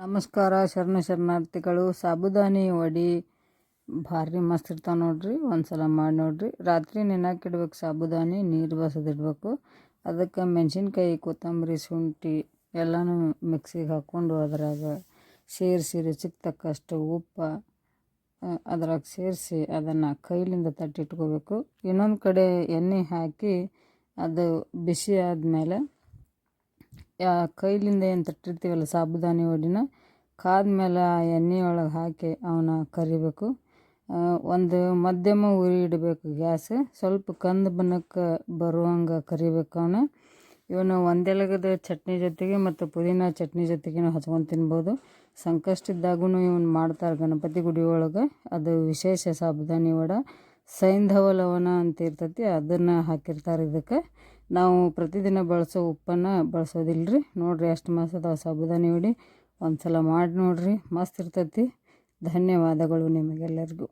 ನಮಸ್ಕಾರ, ಶರಣ ಶರಣಾರ್ಥಿಗಳು. ಸಾಬುದಾನಿ ವಡಿ. ಭಾರಿ ಮಸ್ತ್ ಇರ್ತಾವೆ ನೋಡ್ರಿ, ಒಂದ್ಸಲ ಮಾಡಿ ನೋಡ್ರಿ. ರಾತ್ರಿ ನೆನಕಿಡ್ಬೇಕು ಸಾಬುದಾನಿ, ನೀರು ಬಸದಿಡ್ಬೇಕು ಅದಕ್ಕೆ ಮೆಣಸಿನ್ಕಾಯಿ, ಕೊತ್ತಂಬರಿ, ಶುಂಠಿ ಎಲ್ಲನೂ ಮಿಕ್ಸಿಗೆ ಹಾಕ್ಕೊಂಡು ಅದ್ರಾಗ ಸೇರಿಸಿ ರುಚಿಗೆ ತಕ್ಕಷ್ಟು ಉಪ್ಪು ಅದ್ರಾಗ ಸೇರಿಸಿ ಅದನ್ನು ಕೈಲಿಂದ ತಟ್ಟಿಟ್ಕೋಬೇಕು. ಇನ್ನೊಂದು ಕಡೆ ಎಣ್ಣೆ ಹಾಕಿ ಅದು ಬಿಸಿ ಆದಮೇಲೆ ಕೈಲಿಂದ ಏನು ತಟ್ಟಿರ್ತೀವಲ್ಲ ಸಾಬುದಾನಿ ವಡಿನ, ಕಾದ್ಮೇಲೆ ಆ ಎಣ್ಣೆ ಒಳಗೆ ಹಾಕಿ ಅವನ್ನ ಕರಿಬೇಕು. ಒಂದು ಮಧ್ಯಮ ಉರಿ ಇಡಬೇಕು ಗ್ಯಾಸ್. ಸ್ವಲ್ಪ ಕಂದು ಬಣ್ಣಕ್ಕೆ ಬರುವಂಗೆ ಕರಿಬೇಕು ಅವನ್ನ ಇವನ್ನ ಒಂದೆಲಗದ ಚಟ್ನಿ ಜೊತೆಗೆ ಮತ್ತು ಪುದೀನ ಚಟ್ನಿ ಜೊತೆಗೆ ಹಚ್ಕೊಂಡು ತಿನ್ಬೋದು. ಸಂಕಷ್ಟಿದ್ದಾಗೂ ಇವನು ಮಾಡ್ತಾರೆ ಗಣಪತಿ ಗುಡಿ ಒಳಗೆ. ಅದು ವಿಶೇಷ ಸಾಬುದಾನಿ ವಡೆ. ಸೈಂಧವ ಲವಣ ಅಂತ ಇರ್ತೈತಿ, ಅದನ್ನು ಹಾಕಿರ್ತಾರೆ ಇದಕ್ಕೆ. ನಾವು ಪ್ರತಿದಿನ ಬಳಸೋ ಉಪ್ಪನ್ನು ಬಳಸೋದಿಲ್ಲ ರೀ ನೋಡಿರಿ ಎಷ್ಟು ಮಸ್ತ್ ಅದಾವೆ ಸಾಬುದಾನಿ ಒಂದು ಸಲ ಮಾಡಿ ನೋಡಿರಿ. ಮಸ್ತ್ ಇರ್ತೈತಿ. ಧನ್ಯವಾದಗಳು ನಿಮಗೆಲ್ಲರಿಗೂ.